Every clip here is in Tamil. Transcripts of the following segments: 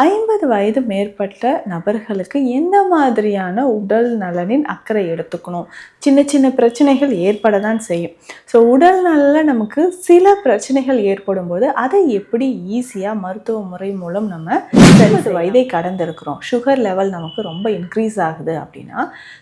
ஐம்பது வயது மேற்பட்ட நபர்களுக்கு எந்த மாதிரியான உடல் நலனின் அக்கறை எடுத்துக்கணும்? சின்ன சின்ன பிரச்சனைகள் ஏற்பட தான் செய்யும். ஸோ உடல் நலில் நமக்கு சில பிரச்சனைகள் ஏற்படும் போது அதை எப்படி ஈஸியாக மருத்துவ முறை மூலம் நம்ம ஐம்பது வயதை கடந்திருக்கிறோம்? சுகர் லெவல் நமக்கு ரொம்ப இன்க்ரீஸ் ஆகுது அப்படின்னா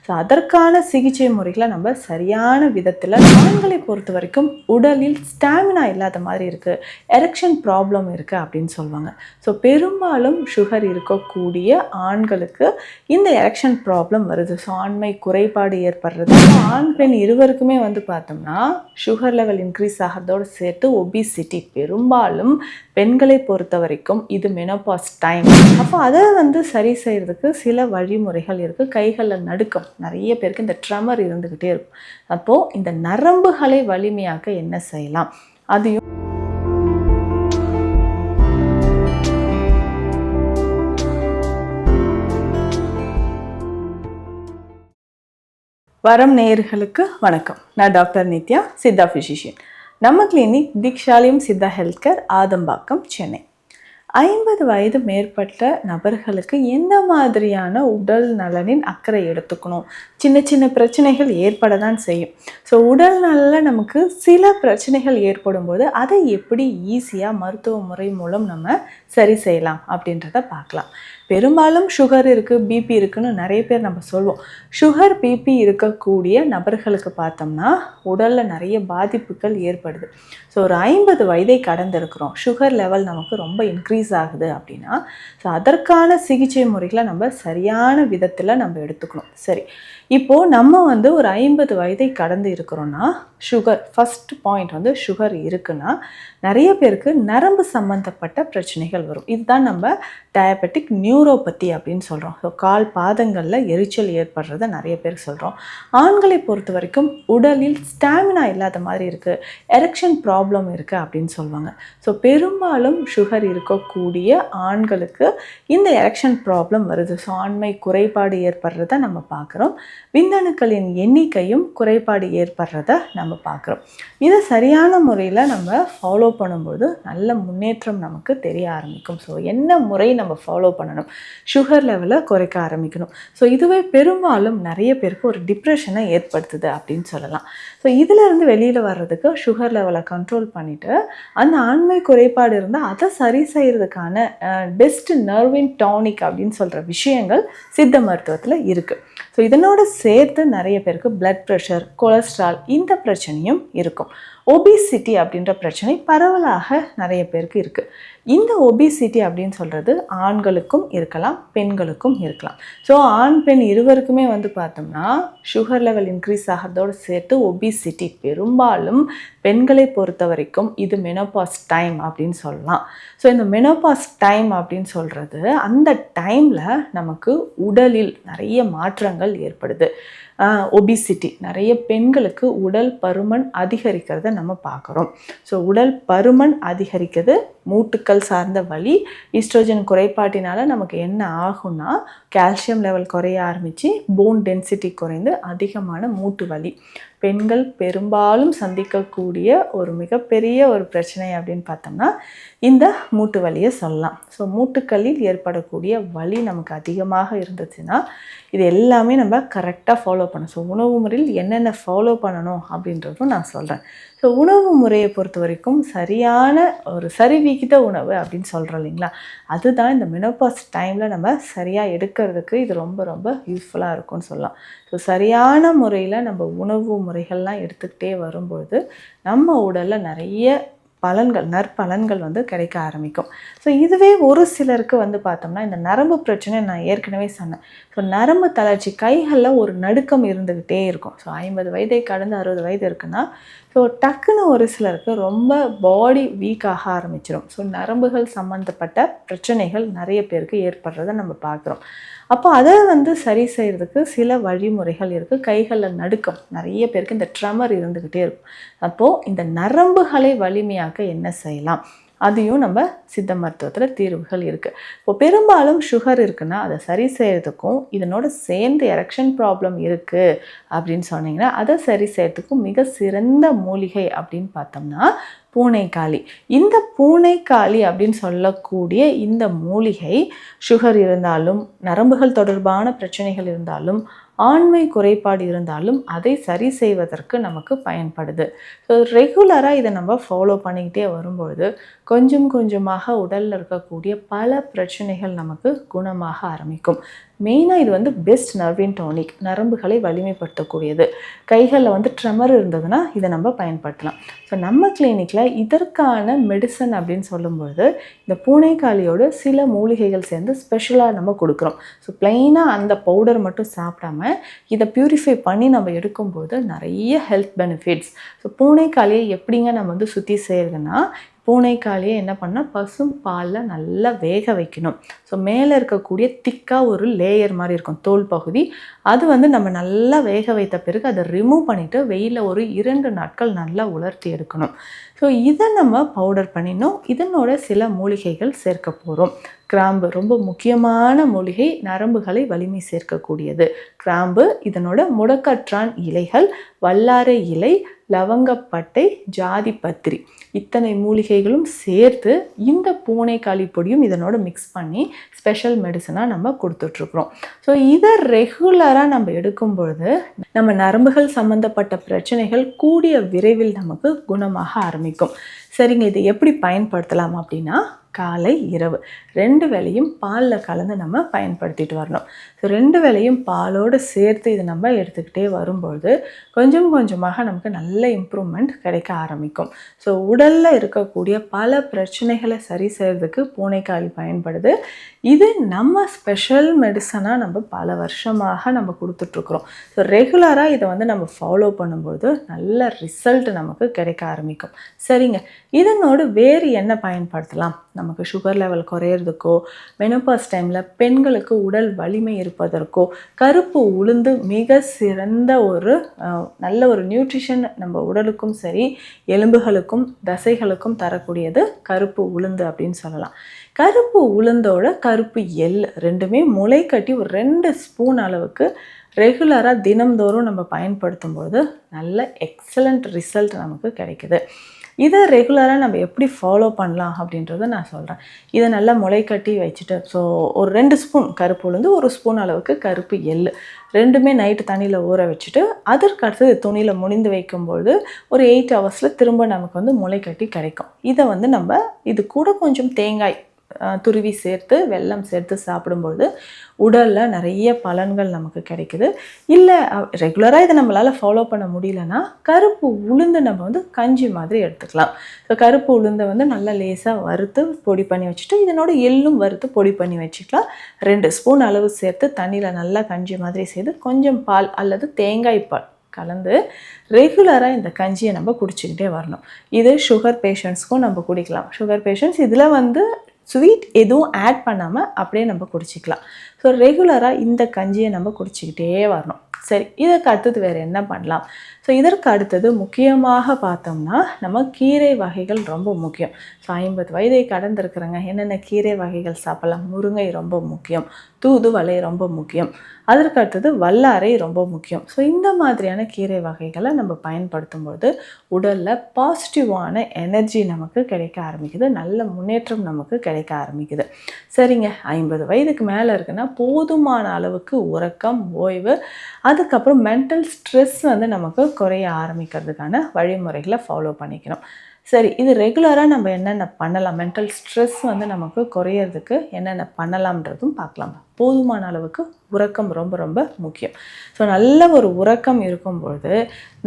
ஸோ அதற்கான சிகிச்சை முறைகளை நம்ம சரியான விதத்தில் ஆண்களை பொறுத்த வரைக்கும் உடலில் ஸ்டாமினா இல்லாத மாதிரி இருக்குது எரெக்ஷன் ப்ராப்ளம் இருக்குது அப்படின்னு சொல்லுவாங்க. ஸோ பெரும்பாலும் சுகர் இருக்கக்கூடிய ஆண்களுக்கு இந்த எரெக்ஷன் ப்ராப்ளம் வருது. ஸோ ஆண்மை குறைபாடு ஏற்படுறது. ஆண் பெண் இருவருக்குமே வந்து பார்த்தோம்னா சுகர் லெவல் இன்க்ரீஸ் ஆகிறதோடு சேர்த்து ஒபிசிட்டி பெரும்பாலும் பெண்களை பொறுத்த வரைக்கும் இது மெனோபாஸ் டைம் அப்போ அதை வந்து சரி செய்கிறதுக்கு சில வழிமுறைகள் இருக்குது கைகளில் நடுக்கம். நிறைய பேருக்கு இந்த ட்ரமர் இருந்துக்கிட்டே இருக்கும். அப்போது இந்த நரம்புகளை வலிமையாக்க என்ன செய்யலாம்? அதையும் வரம் நேயர்களுக்கு வணக்கம். நான் டாக்டர் நித்யா சித்தா ஃபிசிஷியன் நம்ம clinic Dikshaliyam Siddha health care Adambakkam Chennai. ஐம்பது வயது மேற்பட்ட நபர்களுக்கு எந்த மாதிரியான உடல் நலனின் அக்கறை எடுத்துக்கணும்? சின்ன சின்ன பிரச்சனைகள் ஏற்பட தான் செய்யும். ஸோ உடல் நலனில் நமக்கு சில பிரச்சனைகள் ஏற்படும் போது அதை எப்படி ஈஸியாக மருத்துவ முறை மூலம் நம்ம சரி செய்யலாம் அப்படின்றத பார்க்கலாம். பெரும்பாலும் சுகர் இருக்குது பிபி இருக்குன்னு நிறைய பேர் நம்ம சொல்லுவோம் சுகர் பிபி இருக்கக்கூடிய நபர்களுக்கு பார்த்தோம்னா உடலில் நிறைய பாதிப்புகள் ஏற்படுது. ஸோ ஒரு ஐம்பது வயதை கடந்திருக்கிறோம். சுகர் லெவல் நமக்கு ரொம்ப இன்க்ரீஸ் ஆகுது அப்படின்னா ஸோ அதற்கான சிகிச்சை முறைகளை நம்ம சரியான விதத்தில் நம்ம எடுத்துக்கணும். சரி. இப்போது நம்ம வந்து ஒரு ஐம்பது வயதை கடந்து இருக்கிறோன்னா சுகர் ஃபஸ்ட் பாயிண்ட் வந்து சுகர் இருக்குன்னா நிறைய பேருக்கு நரம்பு சம்மந்தப்பட்ட பிரச்சனைகள் வரும். இதுதான் நம்ம டயபெட்டிக் நியூரோபதி அப்படின்னு சொல்கிறோம் ஸோ கால் பாதங்களில் எரிச்சல் ஏற்படுறத நிறைய பேர் சொல்கிறோம் ஆண்களை பொறுத்த வரைக்கும் உடலில் ஸ்டாமினா இல்லாத மாதிரி இருக்குது எரெக்ஷன் ப்ராப்ளம் இருக்குது அப்படின்னு சொல்லுவாங்க. ஸோ பெரும்பாலும் சுகர் இருக்கக்கூடிய ஆண்களுக்கு இந்த எரெக்ஷன் ப்ராப்ளம் வருது. ஸோ ஆண்மை குறைபாடு ஏற்படுறத நம்ம பார்க்குறோம். விந்தணுக்களின் எண்ணிக்கையும் குறைபாடு ஏற்படுறத நம்ம பார்க்குறோம். இதை சரியான முறையில் நம்ம ஃபாலோ பண்ணும்போது நல்ல முன்னேற்றம் நமக்கு தெரிய ஆரம்பிக்கும். ஸோ என்ன முறை நம்ம ஃபாலோ பண்ணணும்? சுகர் லெவலை குறைக்க ஆரம்பிக்கணும். ஸோ இதுவே பெரும்பாலும் நிறைய பேருக்கு ஒரு டிப்ரெஷனை ஏற்படுத்துது அப்படின்னு சொல்லலாம். ஸோ இதிலிருந்து வெளியில் வர்றதுக்கு சுகர் லெவலை கண்ட்ரோல் பண்ணிவிட்டு அந்த ஆண்மை குறைபாடு இருந்தால் அதை சரி செய்கிறதுக்கான பெஸ்ட் நர்வின் டானிக் அப்படின்னு சொல்கிற விஷயங்கள் சித்த மருத்துவத்தில் இருக்குது ஸோ இதனோட சேர்த்து நிறைய பேருக்கு பிளட் ப்ரெஷர் கொலஸ்ட்ரால் இந்த பிரச்சனையும் இருக்கும். ஒபிசிட்டி அப்படின்ற பிரச்சனை பரவலாக நிறைய பேருக்கு இருக்குது இந்த ஒபிசிட்டி அப்படின்னு சொல்கிறது ஆண்களுக்கும் இருக்கலாம் பெண்களுக்கும் இருக்கலாம். ஸோ ஆண் பெண் இருவருக்குமே வந்து பார்த்தோம்னா சுகர் லெவல் இன்க்ரீஸ் ஆகிறதோடு சேர்த்து ஒபிசிட்டி பெரும்பாலும் பெண்களை பொறுத்த வரைக்கும் இது மெனோபாஸ் டைம் அப்படின்னு சொல்லலாம். ஸோ இந்த மெனோபாஸ் டைம் அப்படின்னு சொல்கிறது அந்த டைமில் நமக்கு உடலில் நிறைய மாற்றங்கள் ஏற்படுது. ஒபிசிட்டி நிறைய பெண்களுக்கு உடல் பருமன் அதிகரிக்கிறத நம்ம பார்க்குறோம். ஸோ உடல் பருமன் அதிகரிக்கிறது மூட்டுக்கள் சார்ந்த வலி. ஈஸ்ட்ரோஜன் குறைபாட்டினால நமக்கு என்ன ஆகும்னா கால்சியம் லெவல் குறைய ஆரம்பித்து போன் டென்சிட்டி குறைந்து அதிகமான மூட்டு வலி. பெண்கள் பெரும்பாலும் சந்திக்கக்கூடிய ஒரு மிகப்பெரிய ஒரு பிரச்சனை அப்படின்னு பார்த்தோம்னா இந்த மூட்டு வலியை சொல்லலாம். ஸோ மூட்டுக்களில் ஏற்படக்கூடிய வலி நமக்கு அதிகமாக இருந்துச்சுன்னா இது எல்லாமே நம்ம கரெக்டாக ஃபாலோ பண்ணணும். ஸோ உணவு முறையில் என்னென்ன ஃபாலோ பண்ணணும் அப்படின்றதும் நான் சொல்கிறேன் ஸோ உணவு முறையை பொறுத்த வரைக்கும் சரியான ஒரு சரிவிகித உணவு அப்படின்னு சொல்கிறோம் இல்லைங்களா? அதுதான் இந்த மினோபாஸ் டைமில் நம்ம சரியாக எடுக்கிறதுக்கு இது ரொம்ப ரொம்ப யூஸ்ஃபுல்லாக இருக்கும்னு சொல்லலாம். ஸோ சரியான முறையில் நம்ம உணவு முறைகள்லாம் எடுத்துக்கிட்டே வரும்பொழுது நம்ம உடலில் நிறைய பலன்கள் நற்பலன்கள் வந்து கிடைக்க ஆரம்பிக்கும். ஸோ இதுவே ஒரு சிலருக்கு வந்து பார்த்தோம்னா இந்த நரம்பு பிரச்சனை நான் ஏற்கனவே சொன்னேன். ஸோ நரம்பு தளர்ச்சி கைகளில் ஒரு நடுக்கம் இருந்துக்கிட்டே இருக்கும். ஸோ ஐம்பது வயதை கடந்து அறுபது வயது இருக்குன்னா ஸோ டக்குன்னு ஒரு சிலருக்கு ரொம்ப பாடி வீக் ஆக ஆரம்பிச்சிடும் ஸோ நரம்புகள் சம்மந்தப்பட்ட பிரச்சனைகள் நிறைய பேருக்கு ஏற்படுறத நம்ம பார்க்குறோம். அப்போ அதை வந்து சரி செய்கிறதுக்கு சில வழிமுறைகள் இருக்குது கைகளில் நடுக்கம். நிறைய பேருக்கு இந்த ட்ரமர் இருந்துக்கிட்டே இருக்கும். அப்போது இந்த நரம்புகளை வலிமையாக்க என்ன செய்யலாம்? அதையும் நம்ம சித்த மருத்துவத்தில் தீர்வுகள் இருக்குது இப்போ பெரும்பாலும் சுகர் இருக்குன்னா அதை சரி செய்கிறதுக்கும் இதனோட சேர்ந்து எரெக்ஷன் ப்ராப்ளம் இருக்குது அப்படின்னு சொன்னீங்கன்னா அதை சரி செய்கிறதுக்கும் மிக சிறந்த மூலிகை அப்படின்னு பார்த்தோம்னா பூனைக்காளி. இந்த பூனைக்காளி அப்படின்னு சொல்லக்கூடிய இந்த மூலிகை சுகர் இருந்தாலும் நரம்புகள் தொடர்பான பிரச்சனைகள் இருந்தாலும் ஆண்மை குறைபாடு இருந்தாலும் அதை சரி செய்வதற்கு நமக்கு பயன்படுது. ஸோ ரெகுலராக இதை நம்ம ஃபாலோ பண்ணிக்கிட்டே வரும்பொழுது கொஞ்சம் கொஞ்சமாக உடலில் இருக்கக்கூடிய பல பிரச்சனைகள் நமக்கு குணமாக ஆரம்பிக்கும். மெயினாக இது வந்து பெஸ்ட் நர்வின் டானிக் நரம்புகளை வலிமைப்படுத்தக்கூடியது. கைகளில் வந்து ட்ரெமர் இருந்ததுன்னா இதை நம்ம பயன்படுத்தலாம். ஸோ நம்ம கிளினிக்கில் இதற்கான மெடிசன் அப்படின்னு சொல்லும்பொழுது இந்த பூனைக்காளியோட சில மூலிகைகள் சேர்ந்து ஸ்பெஷலாக நம்ம கொடுக்குறோம். ஸோ ப்ளைனாக அந்த பவுடர் மட்டும் சாப்பிடாம இதை ப்யூரிஃபை பண்ணி நம்ம எடுக்கும்போது நிறைய ஹெல்த் பெனிஃபிட்ஸ் ஸோ பூனைக்காலியை எப்படிங்க நம்ம வந்து சுற்றி செய்கிறதுனா பூனைக்காளியை என்ன பண்ணால் பசும் பாலில் நல்லா வேக வைக்கணும். ஸோ மேலே இருக்கக்கூடிய திக்காக ஒரு லேயர் மாதிரி இருக்கும் தோல் பகுதி. அது வந்து நம்ம நல்லா வேக வைத்த பிறகு அதை ரிமூவ் பண்ணிவிட்டு வெயிலில் ஒரு இரண்டு நாட்கள் நல்லா உலர்த்தி எடுக்கணும். ஸோ இதை நம்ம பவுடர் பண்ணினோம் இதனோட சில மூலிகைகள் சேர்க்க போகிறோம் கிராம்பு ரொம்ப முக்கியமான மூலிகை நரம்புகளை வலிமை சேர்க்கக்கூடியது. கிராம்பு இதனோட முடக்கற்றான் இலைகள் வல்லாரை இலை லவங்கப்பட்டை ஜாதி பத்திரி. இத்தனை மூலிகைகளும் சேர்த்து இந்த பூனைக்காளி பொடியும் இதனோட மிக்ஸ் பண்ணி ஸ்பெஷல் மெடிசனாக நம்ம கொடுத்துட்ருக்குறோம். ஸோ இதை ரெகுலராக நம்ம எடுக்கும் பொழுது நம்ம நரம்புகள் சம்மந்தப்பட்ட பிரச்சனைகள் கூடிய விரைவில் நமக்கு குணமாக ஆரம்பிக்கும். சரிங்க இதை எப்படி பயன்படுத்தலாம் அப்படின்னா காலை இரவு. ரெண்டு வேளையும் பாலில் கலந்து நம்ம பயன்படுத்திட்டு வரணும். ஸோ ரெண்டு வேளையும் பாலோடு சேர்த்து இதை நம்ம எடுத்துக்கிட்டே வரும்பொழுது கொஞ்சம் கொஞ்சமாக நமக்கு நல்ல இம்ப்ரூவ்மெண்ட் கிடைக்க ஆரம்பிக்கும். ஸோ உடலில் இருக்கக்கூடிய பல பிரச்சனைகளை சரி செய்கிறதுக்கு பூனைக்காளி பயன்படுது. இது நம்ம ஸ்பெஷல் மெடிசனாக நம்ம பல வருஷமாக நம்ம கொடுத்துட்ருக்குறோம். ஸோ ரெகுலராக இதை வந்து நம்ம ஃபாலோ பண்ணும்போது நல்ல ரிசல்ட் நமக்கு கிடைக்க ஆரம்பிக்கும். சரிங்க. இதனோடு வேறு என்ன பயன்படுத்தலாம்? நமக்கு சுகர் லெவல் குறையிறதுக்கோ மெனோபாஸ் டைமில் பெண்களுக்கு உடல் வலிமை இருப்பதற்கோ கருப்பு உளுந்து மிக சிறந்த ஒரு நல்ல ஒரு நியூட்ரிஷன் நம்ம உடலுக்கும் சரி எலும்புகளுக்கும் தசைகளுக்கும் தரக்கூடியது கருப்பு உளுந்து அப்படின்னு சொல்லலாம். கருப்பு உளுந்தோட கருப்பு எள் ரெண்டுமே முளை கட்டி ஒரு ரெண்டு ஸ்பூன் அளவுக்கு ரெகுலராக தினம்தோறும் நம்ம பயன்படுத்தும்போது நல்ல எக்ஸலண்ட் ரிசல்ட் நமக்கு கிடைக்குது. இதை ரெகுலராக நம்ம எப்படி ஃபாலோ பண்ணலாம் அப்படின்றத நான் சொல்கிறேன் இதை நல்லா முளை கட்டி வச்சுட்டு ஸோ ஒரு ரெண்டு ஸ்பூன் கருப்பு உளுந்து ஒரு ஸ்பூன் அளவுக்கு கருப்பு எள் ரெண்டுமே நைட்டு தண்ணியில் ஊற வச்சுட்டு அதற்கு அடுத்தது துணியில் முனிந்து வைக்கும்பொழுது ஒரு எயிட் ஹவர்ஸில் திரும்ப நமக்கு வந்து முளை கட்டி கிடைக்கும். இதை வந்து நம்ம இது கூட கொஞ்சம் தேங்காய் துருவி சேர்த்து வெல்லம் சேர்த்து சாப்பிடும்பொழுது உடலில் நிறைய பலன்கள் நமக்கு கிடைக்குது. இல்லை ரெகுலராக இதை நம்மளால் ஃபாலோ பண்ண முடியலன்னா கருப்பு உளுந்து நம்ம வந்து கஞ்சி மாதிரி எடுத்துக்கலாம். ஸோ கருப்பு உளுந்தை வந்து நல்லா லேசாக வறுத்து பொடி பண்ணி வச்சுட்டு இதனோட எள்ளும் வறுத்து பொடி பண்ணி வச்சுக்கலாம். ரெண்டு ஸ்பூன் அளவு சேர்த்து தண்ணியில் நல்லா கஞ்சி மாதிரி செய்து கொஞ்சம் பால் அல்லது தேங்காய் பால் கலந்து ரெகுலராக இந்த கஞ்சியை நம்ம குடிச்சிக்கிட்டே வரணும். இது சுகர் பேஷண்ட்ஸ்க்கும் நம்ம குடிக்கலாம். சுகர் பேஷண்ட்ஸ் இதில் வந்து ஸ்வீட் எதுவும் ஆட் பண்ணாமல் அப்படியே நம்ம குடிச்சிக்கலாம். ஸோ ரெகுலராக இந்த கஞ்சியை நம்ம குடிச்சிக்கிட்டே வரணும். சரி இதற்கு அடுத்தது வேறு என்ன பண்ணலாம்? ஸோ இதற்கு அடுத்தது முக்கியமாக பார்த்தோம்னா நம்ம கீரை வகைகள் ரொம்ப முக்கியம். ஸோ ஐம்பது வயதை கடந்திருக்கிறவங்க என்னென்ன கீரை வகைகள் சாப்பிடலாம்? முருங்கை ரொம்ப முக்கியம். தூதுவளை ரொம்ப முக்கியம். அதற்கு அடுத்தது வல்லாரை ரொம்ப முக்கியம். ஸோ இந்த மாதிரியான கீரை வகைகளை நம்ம பயன்படுத்தும் போது உடலில் பாசிட்டிவான எனர்ஜி நமக்கு கிடைக்க ஆரம்பிக்குது. நல்ல முன்னேற்றம் நமக்கு கிடைக்க ஆரம்பிக்குது. சரிங்க ஐம்பது வயதுக்கு மேலே இருக்குன்னா போதுமான அளவுக்கு உறக்கம் ஓய்வு அதுக்கப்புறம் மென்டல் ஸ்ட்ரெஸ் வந்து நமக்கு குறைய ஆரம்பிக்கிறதுக்கான வழிமுறைகளை ஃபாலோ பண்ணிக்கணும். சரி இது ரெகுலராக நம்ம என்னென்ன பண்ணலாம்? மென்டல் ஸ்ட்ரெஸ் வந்து நமக்கு குறையிறதுக்கு என்னென்ன பண்ணலாம்ன்றதும் பார்க்கலாம். போதுமான அளவுக்கு உறக்கம் ரொம்ப ரொம்ப முக்கியம். ஸோ நல்ல ஒரு உறக்கம் இருக்கும்பொழுது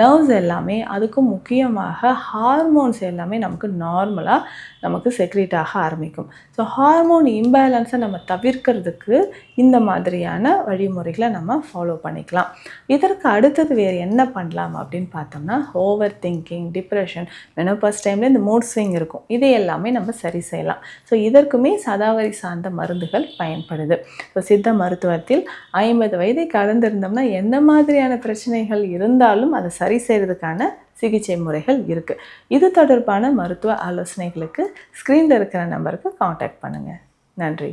நர்வ்ஸ் எல்லாமே அதுக்கும் முக்கியமாக ஹார்மோன்ஸ் எல்லாமே நமக்கு நார்மலாக நமக்கு செக்ரேட் ஆக ஆரம்பிக்கும். ஸோ ஹார்மோன் இம்பேலன்ஸை நம்ம தவிர்க்கிறதுக்கு இந்த மாதிரியான வழிமுறைகளை நம்ம ஃபாலோ பண்ணிக்கலாம். இதற்கு அடுத்தது வேறு என்ன பண்ணலாம் அப்படின்னு பார்த்தோம்னா ஓவர் திங்கிங் டிப்ரெஷன் மெனோபாஸ் டைமில் இந்த மூட் ஸ்விங் இருக்கும். இதை எல்லாமே நம்ம சரி செய்யலாம். ஸோ இதற்குமே சதாவரி சார்ந்த மருந்துகள் பயன்படுது. ஸோ சித்த மருத்துவத்தில் ஐம்பது வயதை கடந்திருந்தோம்னா எந்த மாதிரியான பிரச்சனைகள் இருந்தாலும் அதை சரி செய்கிறதுக்கான சிகிச்சை முறைகள் இருக்குது இது தொடர்பான மருத்துவ ஆலோசனைகளுக்கு ஸ்க்ரீனில் இருக்கிற நம்பருக்கு காண்டாக்ட் பண்ணுங்கள் நன்றி.